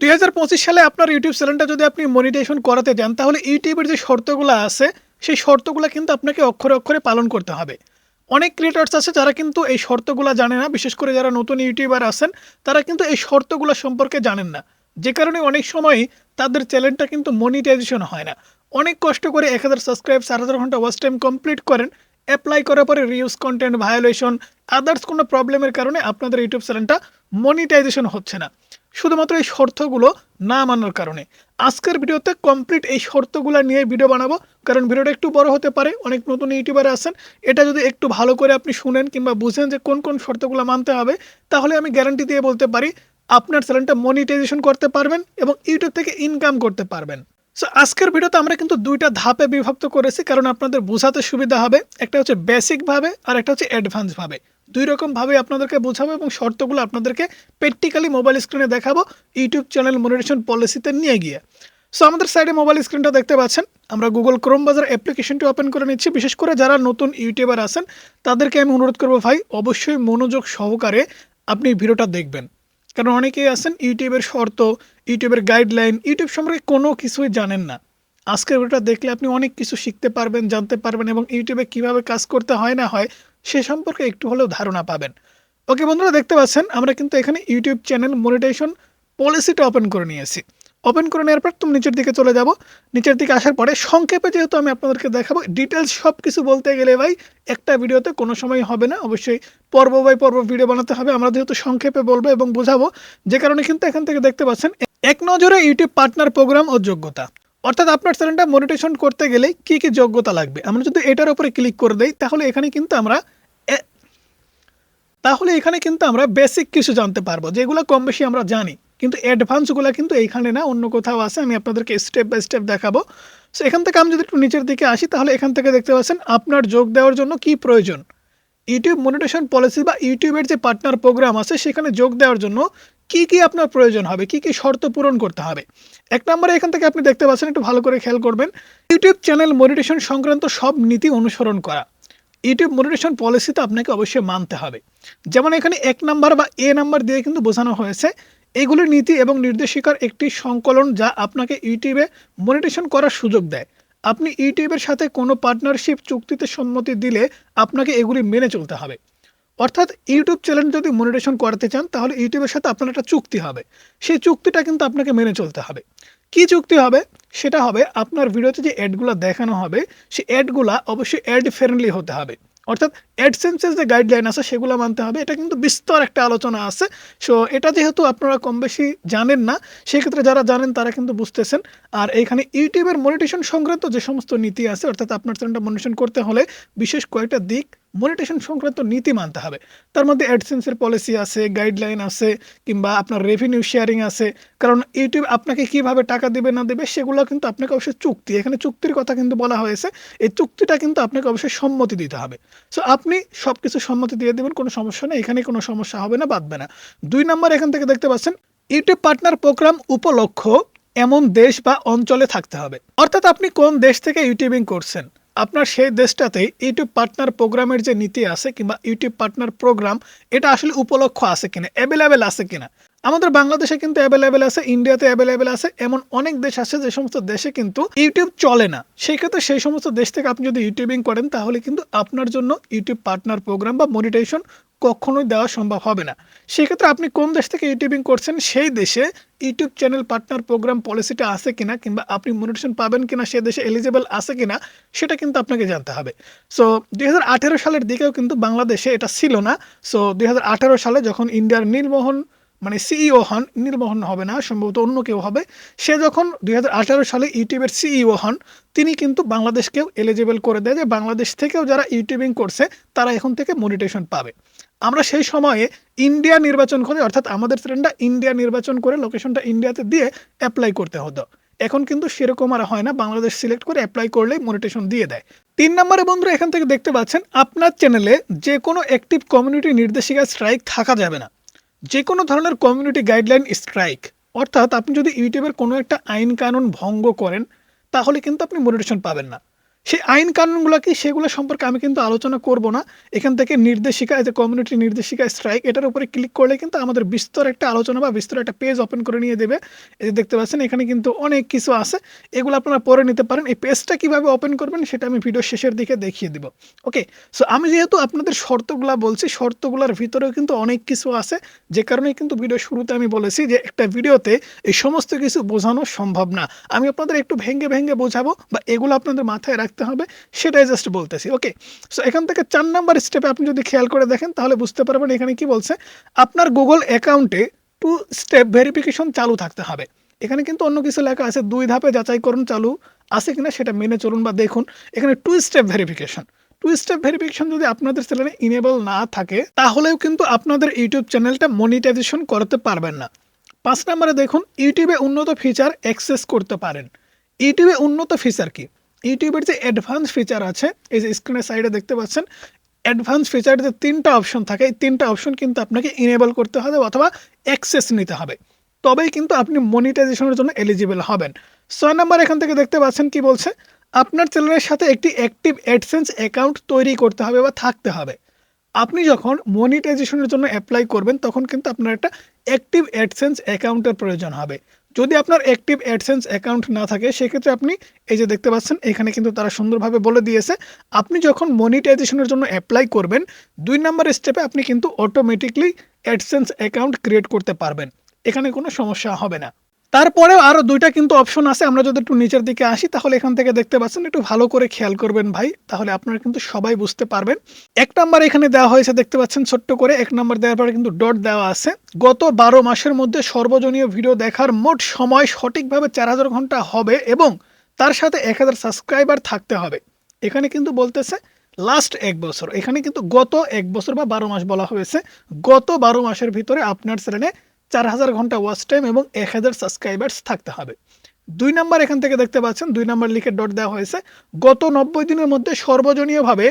দুই হাজার পঁচিশ সালে আপনার ইউটিউব চ্যানেলটা যদি আপনি মনিটাইজেশন করাতে যান, তাহলে ইউটিউবের যে শর্তগুলো আছে, সেই শর্তগুলো কিন্তু আপনাকে অক্ষরে অক্ষরে পালন করতে হবে। অনেক ক্রিয়েটার্স আছে যারা কিন্তু এই শর্তগুলো জানে না, বিশেষ করে যারা নতুন ইউটিউবার আছেন, তারা কিন্তু এই শর্তগুলো সম্পর্কে জানেন না। যে কারণে অনেক সময়ই তাদের চ্যানেলটা কিন্তু মনিটাইজেশন হয় না। অনেক কষ্ট করে এক হাজার সাবস্ক্রাইব চার হাজার ঘণ্টা ওয়াচ টাইম কমপ্লিট করেন অ্যাপ্লাই করার পরে রিউজ কন্টেন্ট ভায়োলেশন আদার্স কোনো প্রবলেমের কারণে আপনাদের ইউটিউব চ্যানেলটা মনিটাইজেশন হচ্ছে না। শুধুমাত্র এই শর্তগুলো না মানার কারণে। আজকের ভিডিওতে কমপ্লিট এই শর্তগুলো নিয়ে ভিডিও বানাবো, কারণ ভিডিওটা একটু বড় হতে পারে, অনেক নতুন ইউটিউবার আছেন। এটা যদি একটু ভালো করে আপনি শুনেন কিংবা বুঝেন যে কোন কোন শর্তগুলো মানতে হবে, তাহলে আমি গ্যারান্টি দিয়ে বলতে পারি, আপনার চ্যানেলটা মনিটাইজেশন করতে পারবেন এবং ইউটিউব থেকে ইনকাম করতে পারবেন। সো আজকের ভিডিওতে আমরা কিন্তু দুইটা ধাপে বিভক্ত করেছি, কারণ আপনাদের বোঝাতে সুবিধা হবে। একটা হচ্ছে বেসিকভাবে আর একটা হচ্ছে অ্যাডভান্সভাবে দুই রকমভাবে আপনাদেরকে বোঝাবো এবং শর্তগুলো আপনাদেরকে প্র্যাকটিক্যালি মোবাইল স্ক্রিনে দেখাবো, ইউটিউব চ্যানেল মনিটেশন পলিসিতে নিয়ে গিয়ে। সো আমাদের সাইডে মোবাইল স্ক্রিনটা দেখতে পাচ্ছেন। আমরা গুগল ক্রোম বাজার অ্যাপ্লিকেশনটি ওপেন করে নিচ্ছি। বিশেষ করে যারা নতুন ইউটিউবার আছেন, তাদেরকে আমি অনুরোধ করব ভাই, অবশ্যই মনোযোগ সহকারে আপনি ভিডিওটা দেখবেন। কারণ অনেকেই আছেন ইউটিউবের শর্ত, ইউটিউবের গাইডলাইন ইউটিউব সম্পর্কে কোনো কিছুই জানেন না। আজকের ভিডিওটা দেখলে আপনি অনেক কিছু শিখতে পারবেন, জানতে পারবেন এবং ইউটিউবে কীভাবে কাজ করতে হয় না হয় সে সম্পর্কে একটু হলেও ধারণা পাবেন। ওকে বন্ধুরা, দেখতে পাচ্ছেন, আমরা কিন্তু এখানে ইউটিউব চ্যানেল মনিটাইজেশন পলিসিটা ওপেন করে নিয়েছি। ওপেন করে নেওয়ার পর তুমি নিচের দিকে চলে যাব। নিচের দিকে আসার পরে সংক্ষেপে যেহেতু আমি আপনাদেরকে দেখাবো ডিটেলস সব কিছু বলতে গেলে ভাই, একটা ভিডিওতে কোনো সময় হবে না। অবশ্যই পর্ব বাই পর্ব ভিডিও বানাতে হবে। আমরা যেহেতু সংক্ষেপে বলব এবং বোঝাবো, যে কারণে কিন্তু এখান থেকে দেখতে পাচ্ছেন, এক নজরে ইউটিউব পার্টনার প্রোগ্রাম ও যোগ্যতা। অর্থাৎ আপনার চ্যানেলটা মনিটেশন করতে গেলে কি কি যোগ্যতা লাগবে? আমরা যদি এটার উপরে ক্লিক করে দেই, তাহলে এখানে কিন্তু আমরা তাহলে এখানে কিন্তু আমরা বেসিক কিছু জানতে পারব, যেগুলো কম বেশি আমরা জানি। কিন্তু অ্যাডভান্সগুলো কিন্তু এইখানে না, অন্য কোথাও আছে, আমি আপনাদেরকে স্টেপ বাই স্টেপ দেখাবো। সো এখান থেকে আমি যদি একটু নিচের দিকে আসি, তাহলে এখান থেকে দেখতে পাচ্ছেন আপনার যোগ দেওয়ার জন্য কি প্রয়োজন। ইউটিউব মনিটেশন পলিসি বা ইউটিউবের যে পার্টনার প্রোগ্রাম আছে, সেখানে যোগ দেওয়ার জন্য কি কি আপনার প্রয়োজন হবে, কি কি শর্ত পূরণ করতে হবে। এক নম্বরে এখান থেকে আপনি দেখতে পাচ্ছেন, একটু ভালো করে খেয়াল করবেন ইউটিউব চ্যানেল মনিটেশন সংক্রান্ত সব নীতি অনুসরণ করা। ইউটিউব মনিটেশন পলিসিতে আপনাকে অবশ্যই মানতে হবে। যেমন এখানে এক নাম্বার বা এ নাম্বার দিয়ে কিন্তু বোঝানো হয়েছে, এগুলি নীতি এবং নির্দেশিকার একটি সংকলন যা আপনাকে ইউটিউবে মনিটেশন করার সুযোগ দেয়। আপনি ইউটিউবের সাথে কোনো পার্টনারশিপ চুক্তিতে সম্মতি দিলে আপনাকে এগুলি মেনে চলতে হবে। অর্থাৎ ইউটিউব চ্যানেল যদি মনিটেশন করাতে চান, তাহলে ইউটিউবের সাথে আপনার একটা চুক্তি হবে। সেই চুক্তিটা কিন্তু আপনাকে মেনে চলতে হবে। কি চুক্তি হবে? সেটা হবে আপনার ভিডিওতে যে অ্যাডগুলো দেখানো হবে, সেই অ্যাডগুলা অবশ্যই অ্যাড ফ্রেন্ডলি হতে হবে। অর্থাৎ অ্যাডসেন্সের যে গাইডলাইন আছে, সেগুলো মানতে হবে। এটা কিন্তু বিস্তর একটা আলোচনা আছে। সো এটা যেহেতু আপনারা কম বেশি জানেন না, সেক্ষেত্রে যারা জানেন, তারা কিন্তু বুঝতেছেন। আর এইখানে ইউটিউবের মনিটেশন সংক্রান্ত যে সমস্ত নীতি আছে, অর্থাৎ আপনার চ্যানেলটা মনিটেশন করতে হলে বিশেষ কয়েকটা দিক মনিটেশন সংক্রান্ত নীতি মানতে হবে। তার মধ্যে অ্যাডসেন্সের পলিসি আছে গাইডলাইন আছে, কিংবা আপনার রেভিনিউ শেয়ারিং আছে। কারণ ইউটিউব আপনাকে কীভাবে টাকা দেবে, না দেবে, সেগুলো কিন্তু আপনাকে অবশ্যই চুক্তি। এখানে চুক্তির কথা কিন্তু বলা হয়েছে। এই চুক্তিটা কিন্তু আপনাকে অবশ্যই সম্মতি দিতে হবে। সো আপনি সব কিছু সম্মতি দিয়ে দেবেন, কোনো সমস্যা নেই। এখানে কোনো সমস্যা হবে না বাঁধবে না। দুই নম্বর এখান থেকে দেখতে পাচ্ছেন ইউটিউব পার্টনার প্রোগ্রাম উপলক্ষ এমন দেশ বা অঞ্চলে থাকতে হবে। অর্থাৎ আপনি কোন দেশ থেকে ইউটিউবিং করছেন? আপনার সেই দেশটাতে ইউটিউব পার্টনার প্রোগ্রামের যে নীতি আছে কিংবা ইউটিউব পার্টনার প্রোগ্রাম এটা আসলে উপলক্ষ আছে কিনা অ্যাভেলেবেল আছে কিনা? আমাদের বাংলাদেশে কিন্তু অ্যাভেলেবেল আছে ইন্ডিয়াতে অ্যাভেলেবেল আছে, এমন অনেক দেশ আছে যে সমস্ত দেশে কিন্তু ইউটিউব চলে না। সেই ক্ষেত্রে সেই সমস্ত দেশ থেকে আপনি যদি ইউটিউবিং করেন, তাহলে কিন্তু আপনার জন্য ইউটিউব পার্টনার প্রোগ্রাম বা মনিটেশন কখনোই দেওয়া সম্ভব হবে না। সেক্ষেত্রে আপনি কোন দেশ থেকে ইউটিউবিং করছেন, সেই দেশে ইউটিউব চ্যানেল পার্টনার প্রোগ্রাম পলিসিটা আছে কিনা, কিংবা আপনি মনিটেশন পাবেন কিনা, সে দেশে এলিজিবল আছে কিনা, সেটা কিন্তু আপনাকে জানতে হবে। সো দুই হাজার আঠেরো সালের দিকেও কিন্তু বাংলাদেশে এটা ছিল না। সো দুই হাজার আঠেরো সালে যখন ইন্ডিয়ার নীলমোহন মানে সিইও হন নীলমোহন হবে না, সম্ভবত অন্য কেউ হবে। সে যখন দুই হাজার আঠারো সালে ইউটিউবের সিইও হন, তিনি কিন্তু বাংলাদেশকেও এলিজিবল করে দেয় যে বাংলাদেশ থেকেও যারা ইউটিউবিং করছে, তারা এখন থেকে মনিটেশন পাবে। আমরা সেই সময়ে ইন্ডিয়া নির্বাচন করে, অর্থাৎ আমাদের ফ্রেন্ডরা ইন্ডিয়া নির্বাচন করে লোকেশনটা ইন্ডিয়াতে দিয়ে অ্যাপ্লাই করতে হতো। এখন কিন্তু সেরকম আর হয় না, বাংলাদেশ সিলেক্ট করে অ্যাপ্লাই করলেই মনিটেশন দিয়ে দেয়। তিন নম্বরে বন্ধুরা এখান থেকে দেখতে পাচ্ছেন, আপনার চ্যানেলে যে কোনো অ্যাক্টিভ কমিউনিটি নির্দেশিকা স্ট্রাইক থাকা যাবে না। যে কোনো ধরনের কমিউনিটি গাইডলাইন স্ট্রাইক অর্থাৎ আপনি যদি ইউটিউবের কোনো একটা আইন কানুন ভঙ্গ করেন, তাহলে কিন্তু আপনি মনিটেশন পাবেন না। সেই আইন কানুনগুলো কি সেগুলো সম্পর্কে আমি কিন্তু আলোচনা করব না। এখান থেকে নির্দেশিকা যে কমিউনিটি নির্দেশিকা স্ট্রাইক এটার উপরে ক্লিক করলে কিন্তু আমাদের বিস্তর একটা আলোচনা বা বিস্তর একটা পেজ ওপেন করে নিয়ে দেবে। এই দেখতে পাচ্ছেন, এখানে কিন্তু অনেক কিছু আছে। এগুলো আপনারা পরে নিতে পারেন। এই পেজটা কীভাবে ওপেন করবেন সেটা আমি ভিডিও শেষের দিকে দেখিয়ে দিব। ওকে সো আমি যেহেতু আপনাদের শর্তগুলা বলছি, শর্তগুলোর ভিতরেও কিন্তু অনেক কিছু আছে। যে কারণে কিন্তু ভিডিও শুরুতে আমি বলেছি যে একটা ভিডিওতে এই সমস্ত কিছু বোঝানো সম্ভব না। আমি আপনাদের একটু ভেঙ্গে ভেঙ্গে বোঝাবো বা এগুলো আপনাদের মাথায় রাখতে হবে, সেটাই জাস্ট বলতেছি। ওকে সো এখান থেকে চার নাম্বার স্টেপে আপনি যদি খেয়াল করে দেখেন, তাহলে বুঝতে পারবেন এখানে কি বলছে, আপনার গুগল অ্যাকাউন্টে টু স্টেপ ভেরিফিকেশন চালু থাকতে হবে। এখানে কিন্তু অন্য কিছু লেখা আছে, দুই ধাপে যাচাইকরণ চালু আছে কিনা সেটা মেনে চলুন বা দেখুন। এখানে two step verification two step verification যদি আপনাদের চ্যানেলে ইনেবল না থাকে, তাহলেও কিন্তু আপনাদের ইউটিউব চ্যানেলটা মনিটাইজেশন করতে পারবেন না। পাঁচ নম্বরে দেখুন, ইউটিউবে উন্নত ফিচার অ্যাক্সেস করতে পারেন। ইউটিউবে উন্নত ফিচার কি? ইউটিউবের যে অ্যাডভান্স ফিচার আছে, এই যে স্ক্রিনের সাইডে দেখতে পাচ্ছেন অ্যাডভান্স ফিচার যে তিনটা অপশন থাকে, এই তিনটা অপশন কিন্তু আপনাকে ইনেবল করতে হবে অথবা অ্যাক্সেস নিতে হবে। তবেই কিন্তু আপনি মনিটাইজেশনের জন্য এলিজিবল হবেন। ছয় নম্বর এখান থেকে দেখতে পাচ্ছেন কি বলছে? আপনার চ্যানেলের সাথে একটি অ্যাক্টিভ অ্যাডসেন্স অ্যাকাউন্ট তৈরি করতে হবে বা থাকতে হবে। আপনি যখন মনিটাইজেশনের জন্য অ্যাপ্লাই করবেন, তখন কিন্তু আপনার একটা অ্যাক্টিভ অ্যাডসেন্স অ্যাকাউন্টের প্রয়োজন হবে। যদি আপনার অ্যাক্টিভ অ্যাডসেন্স অ্যাকাউন্ট না থাকে, সেক্ষেত্রে আপনি এই যে দেখতে পাচ্ছেন, এখানে কিন্তু তারা সুন্দরভাবে বলে দিয়েছে, আপনি যখন মনিটাইজেশনের জন্য অ্যাপ্লাই করবেন, দুই নম্বর স্টেপে আপনি কিন্তু অটোমেটিকলি অ্যাডসেন্স অ্যাকাউন্ট ক্রিয়েট করতে পারবেন। এখানে কোনো সমস্যা হবে না। তারপরেও আরও দুইটা কিন্তু অপশন আছে। আমরা যদি একটু নিচের দিকে আসি, তাহলে এখান থেকে দেখতে পাচ্ছেন, একটু ভালো করে খেয়াল করবেন ভাই। তাহলে আপনারা কিন্তু সবাই বুঝতে পারবেন। এক নাম্বার এখানে দেওয়া হয়েছে, দেখতে পাচ্ছেন, ছোট্ট করে এক নাম্বার দেওয়ার পরে কিন্তু ডট দেওয়া আছে। গত বারো মাসের মধ্যে সর্বজনীয় ভিডিও দেখার মোট সময় সঠিকভাবে চার হাজার ঘণ্টা হবে এবং তার সাথে এক হাজার সাবস্ক্রাইবার থাকতে হবে। এখানে কিন্তু বলতেছে লাস্ট এক বছর। এখানে কিন্তু গত এক বছর বা বারো মাস বলা হয়েছে। গত বারো মাসের ভিতরে আপনার চ্যানেলে চার হাজার ঘণ্টা ওয়াচ টাইম এবং এক হাজার সাবস্ক্রাইবার্স থাকতে হবে। দুই নাম্বার এখান থেকে দেখতে পাচ্ছেন, দুই নাম্বার লিখে ডট দেওয়া হয়েছে। গত নব্বই দিনের মধ্যে সর্বজনীয়ভাবে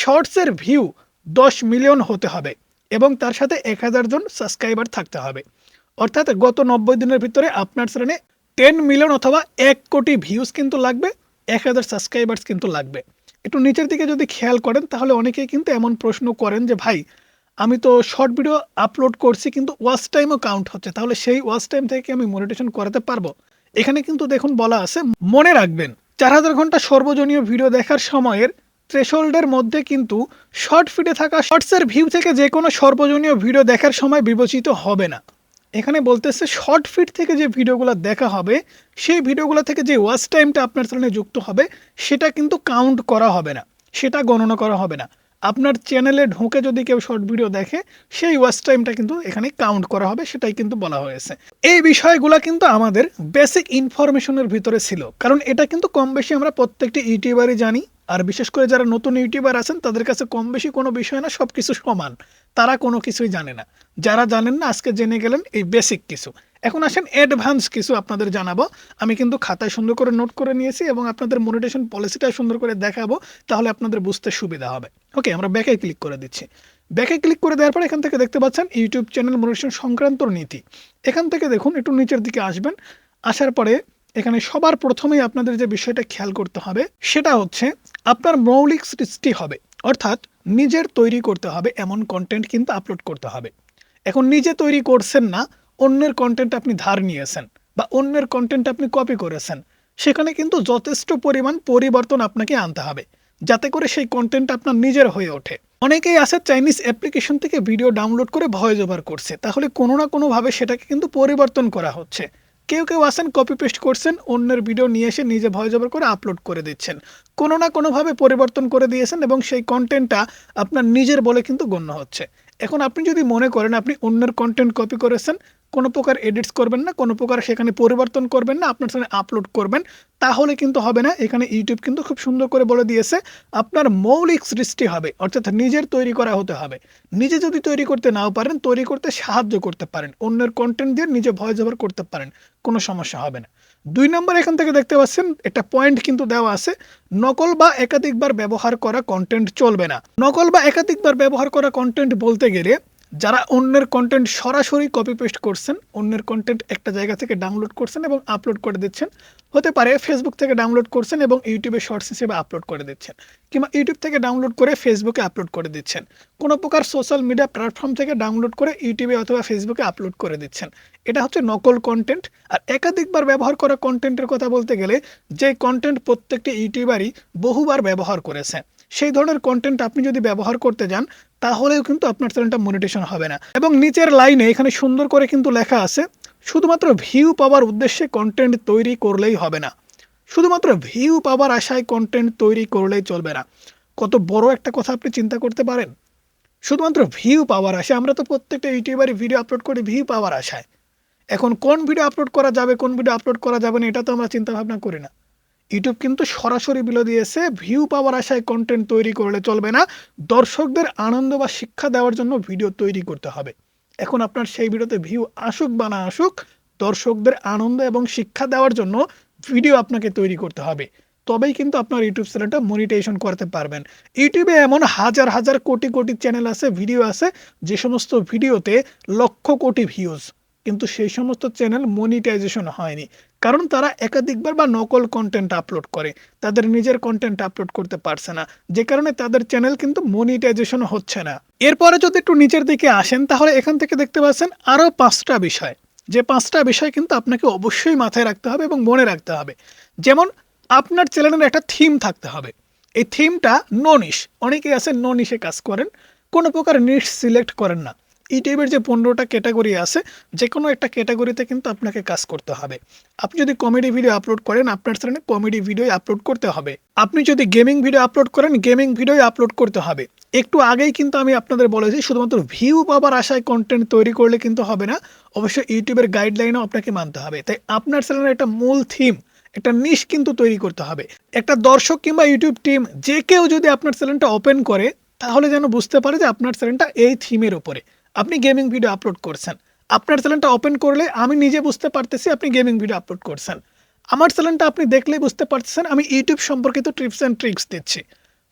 শর্টসের ভিউ দশ মিলিয়ন হতে হবে এবং তার সাথে এক হাজার জন সাবস্ক্রাইবার থাকতে হবে। অর্থাৎ গত নব্বই দিনের ভিতরে আপনার চ্যানেলে টেন মিলিয়ন অথবা এক কোটি ভিউজ কিন্তু লাগবে, এক হাজার সাবস্ক্রাইবার্স কিন্তু লাগবে। একটু নিচের দিকে যদি খেয়াল করেন, তাহলে অনেকেই কিন্তু এমন প্রশ্ন করেন যে, ভাই আমি তো শর্ট ভিডিও আপলোড করছি, কিন্তু ওয়াচ টাইমও কাউন্ট হচ্ছে। তাহলে সেই ওয়াচ টাইম থেকে আমি মনিটেশন করাতে পারব? এখানে কিন্তু দেখুন বলা আছে, মনে রাখবেন, চার হাজার ঘণ্টা সর্বজনীয় ভিডিও দেখার সময়ের থ্রেশোল্ডের মধ্যে কিন্তু শর্ট ফিডে থাকা শর্টসের ভিউ থেকে যে কোনো সর্বজনীয় ভিডিও দেখার সময় বিবেচিত হবে না। এখানে বলতেছে শর্ট ফিট থেকে যে ভিডিওগুলো দেখা হবে, সেই ভিডিওগুলো থেকে যে ওয়াচ টাইমটা আপনার চ্যানেলে যুক্ত হবে, সেটা কিন্তু কাউন্ট করা হবে না। সেটা গণনা করা হবে না। আপনার চ্যানেলে ঢুকে যদি কেউ শর্ট ভিডিও দেখে, সেই ওয়াচ টাইমটা কিন্তু এখানে কাউন্ট করা হবে, সেটাই কিন্তু বলা হয়েছে। এই বিষয়গুলো কিন্তু আমাদের বেসিক ইনফরমেশনের ভিতরে ছিল, কারণ এটা কিন্তু কম বেশি আমরা প্রত্যেকটি ইউটিউবারই জানি। আর বিশেষ করে যারা নতুন ইউটিউবার আছেন, তাদের কাছে কম বেশি কোনো বিষয় না সব কিছু সমান। তারা কোনো কিছুই জানে না। যারা জানেন না, আজকে জেনে গেলেন এই বেসিক কিছু। এখন আসেন অ্যাডভান্স কিছু আপনাদের জানাব। আমি কিন্তু খাতায় সুন্দর করে নোট করে নিয়েছি এবং আপনাদের মনিটেশন পলিসিটা সুন্দর করে দেখাবো, তাহলে আপনাদের বুঝতে সুবিধা হবে। ওকে আমরা ব্যাকে ক্লিক করে দিচ্ছি। ব্যাকে ক্লিক করে দেওয়ার পর এখান থেকে দেখতে পাচ্ছেন ইউটিউব চ্যানেল মনিটেশন সংক্রান্ত নীতি। এখান থেকে দেখুন, একটু নিচের দিকে আসবেন। আসার পরে এখানে সবার প্রথমেই আপনাদের যে বিষয়টা খেয়াল করতে হবে, সেটা হচ্ছে আপনার মৌলিক সৃষ্টি হবে। অর্থাৎ নিজের তৈরি করতে হবে, এমন কন্টেন্ট কিন্তু আপলোড করতে হবে। এখন নিজে তৈরি করছেন না, অন্যের কন্টেন্ট আপনি ধার নিয়েছেন বা অন্যের কন্টেন্ট আপনি কপি করেছেন, সেখানে কিন্তু যথেষ্ট পরিমাণ পরিবর্তন আপনাকে আনতে হবে, যাতে করে সেই কন্টেন্ট আপনার নিজের হয়ে ওঠে। অনেকেই আছে চাইনিজ অ্যাপ্লিকেশন থেকে ভিডিও ডাউনলোড করে ভয়েস ওভার করছে, তাহলে কোনো না কোনোভাবে সেটাকে কিন্তু পরিবর্তন করা হচ্ছে। কেউ কেউ আসেন কপি পেস্ট করছেন, অন্যের ভিডিও নিয়ে এসে নিজে ভয় জবর করে আপলোড করে দিচ্ছেন। কোনো না কোনোভাবে পরিবর্তন করে দিয়েছেন এবং সেই কন্টেন্টটা আপনার নিজের বলে কিন্তু গণ্য হচ্ছে। এখন আপনি যদি মনে করেন আপনি অন্যের কন্টেন্ট কপি করেছেন কোনো প্রকার এডিটস করবেন না, কোনো প্রকার সেখানে পরিবর্তন করবেন না, আপনার সাথে আপলোড করবেন, তাহলে কিন্তু হবে না। এখানে ইউটিউব কিন্তু খুব সুন্দর করে বলে দিয়েছে, আপনার মৌলিক সৃষ্টি হবে, অর্থাৎ নিজের তৈরি করা হতে হবে। নিজে যদি তৈরি করতে নাও পারেন, তৈরি করতে সাহায্য করতে পারেন, অন্যের কন্টেন্ট দিয়ে নিজে ভয়েস ওভার করতে পারেন, কোনো সমস্যা হবে না। দুই নম্বর এখান থেকে দেখতে পাচ্ছেন, একটা পয়েন্ট কিন্তু দেওয়া আছে, নকল বা একাধিকবার ব্যবহার করা কন্টেন্ট চলবে না। নকল বা একাধিকবার ব্যবহার করা কন্টেন্ট বলতে গেলে যারা অন্যের কন্টেন্ট সরাসরি কপি পেস্ট করছেন, অন্যের কন্টেন্ট একটা জায়গা থেকে ডাউনলোড করছেন এবং আপলোড করে দিচ্ছেন, হতে পারে ফেসবুক থেকে ডাউনলোড করছেন এবং ইউটিউবে শর্টস হিসেবে আপলোড করে দিচ্ছেন কিংবা ইউটিউব থেকে ডাউনলোড করে ফেসবুকে আপলোড করে দিচ্ছেন। কোনো প্রকার সোশ্যাল মিডিয়া প্ল্যাটফর্ম থেকে ডাউনলোড করে ইউটিউবে অথবা ফেসবুকে আপলোড করে দিচ্ছেন। এটা হচ্ছে নকল কন্টেন্ট আর একাধিকবার ব্যবহার করা কন্টেন্টের কথা বলতে গেলে যে কন্টেন্ট প্রত্যেকটি ইউটিউবারই বহুবার ব্যবহার করেছে। সেই ধরনের কন্টেন্ট আপনি যদি ব্যবহার করতে যান, তাহলেও কিন্তু আপনার চ্যানেলটা মনিটেশন হবে না। এবং নিচের লাইনে এখানে সুন্দর করে কিন্তু লেখা আছে, শুধুমাত্র ভিউ পাওয়ার উদ্দেশ্যে কন্টেন্ট তৈরি করলেই হবে না। শুধুমাত্র ভিউ পাওয়ার আশায় কন্টেন্ট তৈরি করলেই চলবে না। কত বড় একটা কথা আপনি চিন্তা করতে পারেন? শুধুমাত্র ভিউ পাওয়ার আশায়, আমরা তো প্রত্যেকটা ইউটিউবারই ভিডিও আপলোড করি ভিউ পাওয়ার আশায়। এখন কোন ভিডিও আপলোড করা যাবে, কোন ভিডিও আপলোড করা যাবে না, এটা তো আমরা চিন্তা ভাবনা করি না। ইউটিউব কিন্তু সরাসরি বিলো দিয়েছে ভিউ পাওয়ার আশায় কন্টেন্ট তৈরি করলে চলবে না, দর্শকদের আনন্দ বা শিক্ষা দেওয়ার জন্য ভিডিও তৈরি করতে হবে। এখন আপনার সেই ভিডিওতে ভিউ আসুক বা না আসুক, দর্শকদের আনন্দ এবং শিক্ষা দেওয়ার জন্য ভিডিও আপনাকে তৈরি করতে হবে। তবেই কিন্তু আপনার ইউটিউব চ্যানেলটা মনিটাইজেশন করতে পারবেন। ইউটিউবে এমন হাজার হাজার কোটি কোটি চ্যানেল আছে ভিডিও আছে, যে সমস্ত ভিডিওতে লক্ষ কোটি ভিউজ কিন্তু সেই সমস্ত চ্যানেল মনিটাইজেশন হয়নি। কারণ তারা একাধিকবার বা নকল কন্টেন্ট আপলোড করে। তাদের নিজের কন্টেন্ট আপলোড করতে পারছে না। যে কারণে তাদের চ্যানেল কিন্তু মনিটাইজেশন হচ্ছে না। এরপরে যদি একটু নিচের দিকে আসেন, তাহলে এখান থেকে দেখতে পাচ্ছেন আরও পাঁচটা বিষয়। যে পাঁচটা বিষয় কিন্তু আপনাকে অবশ্যই মাথায় রাখতে হবে এবং মনে রাখতে হবে। যেমন আপনার চ্যানেলের একটা থিম থাকতে হবে। এই থিমটা নো নিশ অনেকেই আছে নো নিশে কাজ করেন। কোনো প্রকার নিশ সিলেক্ট করেন না। ইউটিউবের যে পনেরোটা ক্যাটাগরি আছে যে কোনো একটা ক্যাটাগরিতে কিন্তু আপনাকে কাজ করতে হবে। আপনি যদি কমেডি ভিডিও আপলোড করেন, আপনার চ্যানেলে কমেডি ভিডিও আপলোড করতে হবে। আপনি যদি গেমিং ভিডিও আপলোড করেন গেমিং ভিডিও আপলোড করতে হবে। একটু আগেই কিন্তু আমি আপনাদের বলেছি, শুধুমাত্র ভিউ পাবার আশায় কন্টেন্ট তৈরি করলে কিন্তু হবে না। অবশ্যই ইউটিউবের গাইডলাইনও আপনাকে মানতে হবে। তাই আপনার চ্যানেলের একটা মূল থিম একটা নিশ কিন্তু তৈরি করতে হবে। একটা দর্শক কিংবা ইউটিউব টিম যে কেউ যদি আপনার চ্যানেলটা ওপেন করে, তাহলে যেন বুঝতে পারে যে আপনার চ্যানেলটা এই থিমের উপরে। আপনি গেমিং ভিডিও আপলোড করছেন। আপনার চ্যানেলটা ওপেন করলে আমি নিজে বুঝতে পারতেছি আপনি গেমিং ভিডিও আপলোড করছেন। আমার চ্যানেলটা আপনি দেখলেই বুঝতে পারতেছেন আমি ইউটিউব সম্পর্কিত টিপস অ্যান্ড ট্রিক্স দিচ্ছি।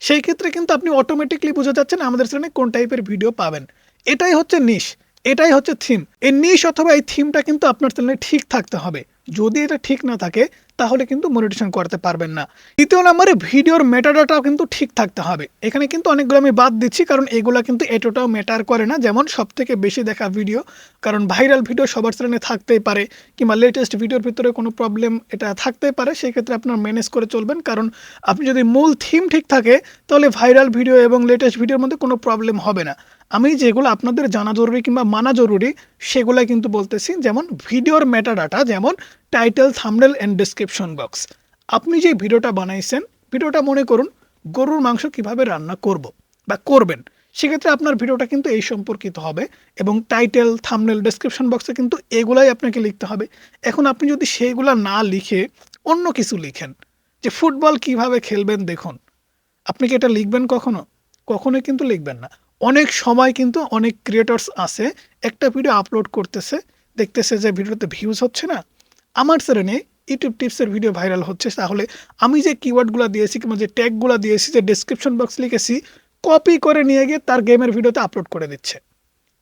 সেই ক্ষেত্রে কিন্তু আপনি অটোমেটিকলি বুঝে যাচ্ছেন আমাদের চ্যানেলে কোন টাইপের ভিডিও পাবেন। এটাই হচ্ছে নিশ এটাই হচ্ছে থিম এই নিশ অথবা এই থিমটা কিন্তু আপনার চ্যানেলে ঠিক থাকতে হবে। যদি এটা ঠিক না থাকে, তাহলে কিন্তু মনিটেশন করতে পারবেন না। দ্বিতীয় নম্বরে ভিডিওর মেটাডাটাও কিন্তু ঠিক থাকতে হবে। এখানে কিন্তু অনেকগুলো আমি বাদ দিচ্ছি, কারণ এগুলো কিন্তু এতটাও ম্যাটার করে না, যেমন সব থেকে বেশি দেখা ভিডিও কারণ ভাইরাল ভিডিও সবার চ্যানেলে থাকতেই পারে, কিংবা লেটেস্ট ভিডিওর ভিতরে কোনো প্রবলেম এটা থাকতেই পারে সেক্ষেত্রে আপনার ম্যানেজ করে চলবেন। কারণ আপনি যদি মূল থিম ঠিক থাকে, তাহলে ভাইরাল ভিডিও এবং লেটেস্ট ভিডিওর মধ্যে কোনো প্রবলেম হবে না। আমি যেগুলো আপনাদের জানা জরুরি কিংবা মানা জরুরি, সেগুলাই কিন্তু বলতেছি। যেমন ভিডিওর মেটা ডাটা যেমন title thumbnail and description box আপনি যে ভিডিওটা বানাইছেন, ভিডিওটা মনে করুন, গরুর মাংস কীভাবে রান্না করব বা করবেন, সেক্ষেত্রে আপনার ভিডিওটা কিন্তু এই সম্পর্কিত হবে এবং টাইটেল থামনেল ডেসক্রিপশন বক্সে কিন্তু এগুলাই আপনাকে লিখতে হবে। এখন আপনি যদি সেইগুলা না লিখে অন্য কিছু লিখেন, যে ফুটবল কীভাবে খেলবেন দেখুন। আপনি কি এটা লিখবেন কখনো? কখনোই কিন্তু লিখবেন না। অনেক সময় কিন্তু অনেক ক্রিয়েটর্স আছে, একটা ভিডিও আপলোড করতেছে, দেখতেছে যে ভিডিওতে ভিউজ হচ্ছে না। আমার চ্যানেলে ইউটিউব টিপসের ভিডিও ভাইরাল হচ্ছে। তাহলে আমি যে কিওয়ার্ডগুলো দিয়েছি কিংবা যে ট্যাগগুলো দিয়েছি, যে ডেসক্রিপশন বক্স লিখেছি কপি করে নিয়ে গিয়ে তার গেমের ভিডিওতে আপলোড করে দিচ্ছে।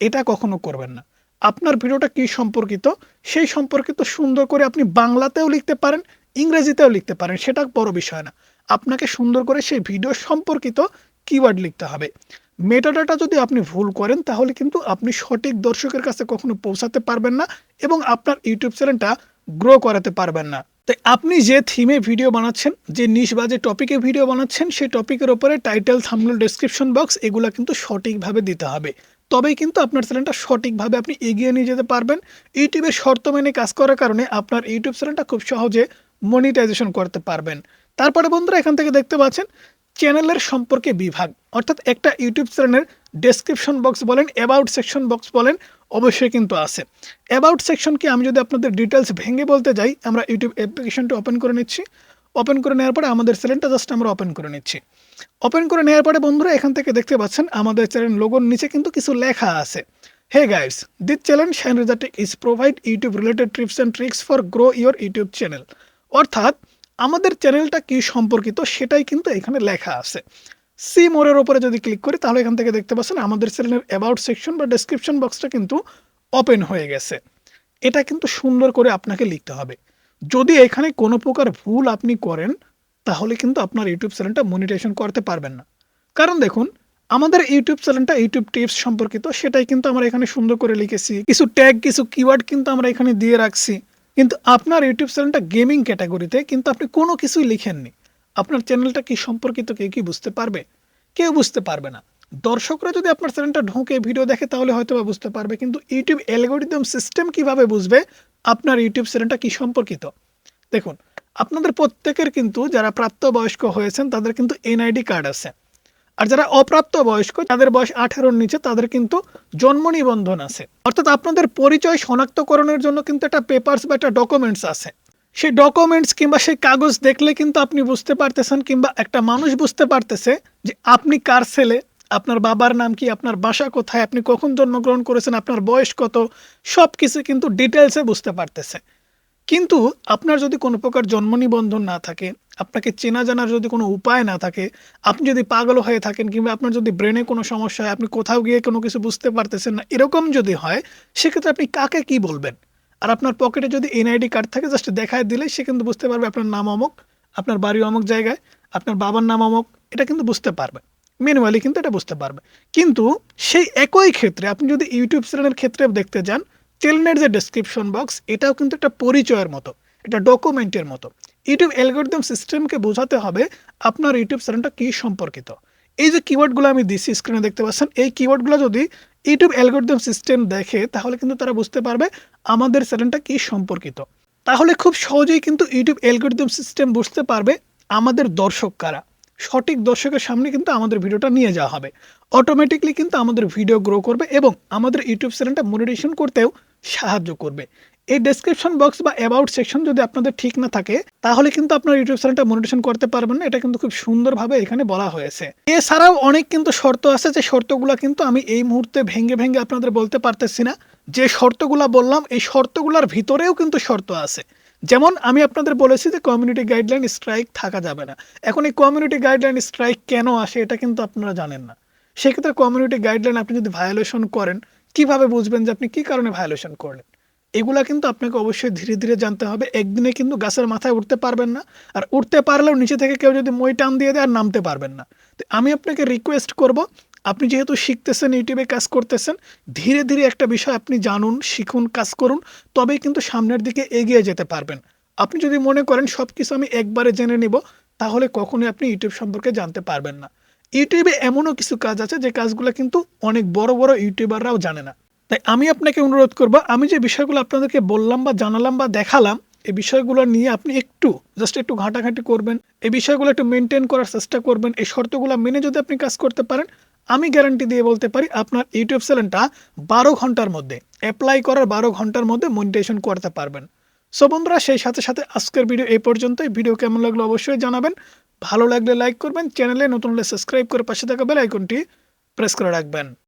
এটা কখনো করবেন না। আপনার ভিডিওটা কি সম্পর্কিত? সেই সম্পর্কিত সুন্দর করে আপনি বাংলাতেও লিখতে পারেন, ইংরেজিতেও লিখতে পারেন, সেটা বড় বিষয় না। আপনাকে সুন্দর করে সেই ভিডিও সম্পর্কিত কিওয়ার্ড লিখতে হবে। মেটাডাটা যদি আপনি ভুল করেন, তাহলে কিন্তু আপনি সঠিক দর্শকের কাছে কখনো পৌঁছাতে পারবেন না এবং আপনার ইউটিউব চ্যানেলটা গ্রো করাতে পারবেন না। তাই আপনি যে থিমে ভিডিও বানাচ্ছেন, যে নিশ বা যে টপিকে ভিডিও বানাচ্ছেন, সেই টপিকের ওপরে টাইটেল থামনেল ডেসক্রিপশন বক্স এগুলো কিন্তু সঠিকভাবে দিতে হবে। তবেই কিন্তু আপনার চ্যানেলটা সঠিকভাবে আপনি এগিয়ে নিয়ে যেতে পারবেন। ইউটিউবের শর্ত মেনে কাজ করার কারণে আপনার ইউটিউব চ্যানেলটা খুব সহজে মনিটাইজেশন করতে পারবেন। তারপরে বন্ধুরা এখান থেকে দেখতে পাচ্ছেন চ্যানেলের সম্পর্কে বিভাগ, অর্থাৎ একটা ইউটিউব চ্যানেলের ডেসক্রিপশন বক্স বলেন অ্যাবাউট সেকশন বক্স বলেন, অবশ্যই কিন্তু আছে। অ্যাবাউট সেকশনকে আমি যদি আপনাদের ডিটেলস ভেঙে বলতে যাই, আমরা ইউটিউব অ্যাপ্লিকেশনটা ওপেন করে নিচ্ছি। ওপেন করে নেওয়ার পরে আমাদের চ্যানেলটা জাস্ট আমরা ওপেন করে নিচ্ছি। ওপেন করে নেওয়ার পরে বন্ধুরা, এখান থেকে দেখতে পাচ্ছেন, আমাদের চ্যানেল লোগোর নিচে কিন্তু কিছু লেখা আছে। Hey guys this channel shine রেজার্টিক is provide YouTube related trips and tricks for grow your YouTube channel অর্থাৎ আমাদের চ্যানেলটা কি সম্পর্কিত সেটাই কিন্তু এখানে লেখা আছে। সি মোরের ওপরে যদি ক্লিক করি, তাহলে এখান থেকে দেখতে পাচ্ছেন আমাদের চ্যানেলের অ্যাবাউট সেকশন বা ডেসক্রিপশন বক্সটা কিন্তু ওপেন হয়ে গেছে। এটা কিন্তু সুন্দর করে আপনাকে লিখতে হবে। যদি এখানে কোনো প্রকার ভুল আপনি করেন, তাহলে কিন্তু আপনার ইউটিউব চ্যানেলটা মনিটাইজেশন করতে পারবেন না। কারণ দেখুন, আমাদের ইউটিউব চ্যানেলটা ইউটিউব টিপস সম্পর্কিত, সেটাই কিন্তু আমরা এখানে সুন্দর করে লিখেছি। কিছু ট্যাগ কিছু কিওয়ার্ড কিন্তু আমরা এখানে দিয়ে রাখছি। কিন্তু আপনার ইউটিউব চ্যানেলটা গেমিং ক্যাটাগরিতে কিন্তু আপনি কোনো কিছুই লিখেননি। আপনার চ্যানেলটা কি সম্পর্কিত কেউ কি বুঝতে পারবে? কেউ বুঝতে পারবে না। দর্শকরা যদি আপনার চ্যানেলটা ঢুকে, ভিডিও দেখে, তাহলে হয়তো বা বুঝতে পারবে। কিন্তু ইউটিউব অ্যালগোরিদম সিস্টেম কীভাবে বুঝবে? আপনার ইউটিউব চ্যানেলটা কি সম্পর্কিত? দেখুন, আপনাদের প্রত্যেকের কিন্তু যারা প্রাপ্তবয়স্ক হয়েছেন, তাদের কিন্তু এনআইডি কার্ড আছে। আর যারা অপ্রাপ্ত বয়স্ক তাদের বয়স আঠারোর নিচে, তাদের কিন্তু জন্ম নিবন্ধন আছে। অর্থাৎ আপনাদের পরিচয় শনাক্তকরণের জন্য কিন্তু একটা পেপার্স বা একটা ডকুমেন্টস আছে। সেই ডকুমেন্টস কিংবা সেই কাগজ দেখলে কিন্তু আপনি বুঝতে পারতেছেন কিংবা একটা মানুষ বুঝতে পারতেছে যে আপনি কার ছেলে, আপনার বাবার নাম কি, আপনার বাসা কোথায়, আপনি কখন জন্মগ্রহণ করেছেন, আপনার বয়স কত সব কিছু কিন্তু ডিটেলসে বুঝতে পারতেছে। কিন্তু আপনার যদি কোনো প্রকার জন্ম নিবন্ধন না থাকে আপনাকে চেনা জানার যদি কোনো উপায় না থাকে, আপনি যদি পাগল হয়ে থাকেন কিংবা আপনার যদি ব্রেনে কোনো সমস্যা হয়, আপনি কোথাও গিয়ে কোনো কিছু বুঝতে পারতেছেন না, এরকম যদি হয়, সেক্ষেত্রে আপনি কাকে কি বলবেন? আর আপনার পকেটে যদি এনআইডি কার্ড থাকে, জাস্ট দেখায় দিলে সে কিন্তু বুঝতে পারবে আপনার নাম অমক, আপনার বাড়ি অমক জায়গায়, আপনার বাবার নাম অমক, এটা কিন্তু বুঝতে পারবে। ম্যানুয়ালি কিন্তু এটা বুঝতে পারবে। কিন্তু সেই একই ক্ষেত্রে আপনি যদি ইউটিউব চ্যানেলের ক্ষেত্রে দেখতে যান চ্যানেলের যে ডেসক্রিপশন বক্স এটাও কিন্তু একটা পরিচয়ের মতো, এটা ডকুমেন্টের মতো। ইউটিউব অ্যালগোরিদম সিস্টেমকে বোঝাতে হবে আপনার ইউটিউব চ্যানেলটা কী সম্পর্কিত। এই যে কিওয়ার্ডগুলো আমি দিচ্ছি স্ক্রিনে দেখতে পাচ্ছেন, এই কিওয়ার্ডগুলো যদি ইউটিউব অ্যালগোরিদম সিস্টেম দেখে, তাহলে কিন্তু তারা বুঝতে পারবে আমাদের চ্যানেলটা কী সম্পর্কিত। তাহলে খুব সহজেই কিন্তু ইউটিউব অ্যালগোরিদম সিস্টেম বুঝতে পারবে আমাদের দর্শক কারা। সঠিক দর্শকের সামনে কিন্তু আমাদের ভিডিওটা নিয়ে যাওয়া হবে। অটোমেটিকলি কিন্তু আমাদের ভিডিও গ্রো করবে এবং আমাদের ইউটিউব চ্যানেলটা মনিটেশন করতেও সাহায্য করবে। এই ডেসক্রিপশন বক্স বা অ্যাবাউট সেকশন যদি আপনাদের ঠিক না থাকে, তাহলে কিন্তু আপনার ইউটিউব চ্যানেলটা মনিটেশন করতে পারবেন না। এটা কিন্তু খুব সুন্দরভাবে এখানে বলা হয়েছে। এছাড়াও অনেক কিন্তু শর্ত আছে, যে শর্তগুলো কিন্তু আমি এই মুহূর্তে ভেঙে ভেঙে আপনাদের বলতে পারতেছি না। যে শর্তগুলো বললাম, এই শর্তগুলোর ভিতরেও কিন্তু শর্ত আছে। যেমন আমি আপনাদের বলেছি যে কমিউনিটি গাইডলাইন স্ট্রাইক থাকা যাবে না। এখন এই কমিউনিটি গাইডলাইন স্ট্রাইক কেন আসে, এটা কিন্তু আপনারা জানেন না। সেক্ষেত্রে কমিউনিটি গাইডলাইন আপনি যদি ভায়োলেশন করেন, কীভাবে বুঝবেন যে আপনি কি কারণে ভায়োলেশন করলেন? এগুলা কিন্তু আপনাকে অবশ্যই ধীরে ধীরে জানতে হবে। একদিনে কিন্তু গাছের মাথায় উঠতে পারবেন না, আর উঠতে পারলেও নিচে থেকে কেউ যদি মই টান দিয়ে দেয় আর নামতে পারবেন না। তো আমি আপনাকে রিকোয়েস্ট করব, আপনি যেহেতু শিখতেছেন, ইউটিউবে কাজ করতেছেন, ধীরে ধীরে একটা বিষয় আপনি জানুন, শিখুন, কাজ করুন, তবেই কিন্তু সামনের দিকে এগিয়ে যেতে পারবেন। আপনি যদি মনে করেন সব কিছু আমি একবারে জেনে নিব, তাহলে কখনোই আপনি ইউটিউব সম্পর্কে জানতে পারবেন না। ইউটিউবে এমনও কিছু কাজ আছে, যে কাজগুলো কিন্তু অনেক বড় বড় ইউটিউবাররাও জানে না। তাই আমি আপনাকে অনুরোধ করব, আমি যে বিষয়গুলো আপনাদেরকে বললাম বা জানালাম বা দেখালাম, এই বিষয়গুলো নিয়ে আপনি একটু জাস্ট একটু ঘাঁটাঘাঁটি করবেন। এই বিষয়গুলো একটু মেনটেন করার চেষ্টা করবেন। এই শর্তগুলো মেনে যদি আপনি কাজ করতে পারেন, আমি গ্যারান্টি দিয়ে বলতে পারি আপনার ইউটিউব চ্যানেলটা বারো ঘণ্টার মধ্যে অ্যাপ্লাই করার বারো ঘণ্টার মধ্যে মনিটেশন করতে পারবেন। সো বন্ধুরা, সেই সাথে সাথে আজকের ভিডিও এই পর্যন্তই। ভিডিও কেমন লাগল অবশ্যই জানাবেন। ভালো লাগলে লাইক করবেন। চ্যানেলে নতুন হলে সাবস্ক্রাইব করে পাশে থাকা বেল আইকনটি প্রেস করে রাখবেন।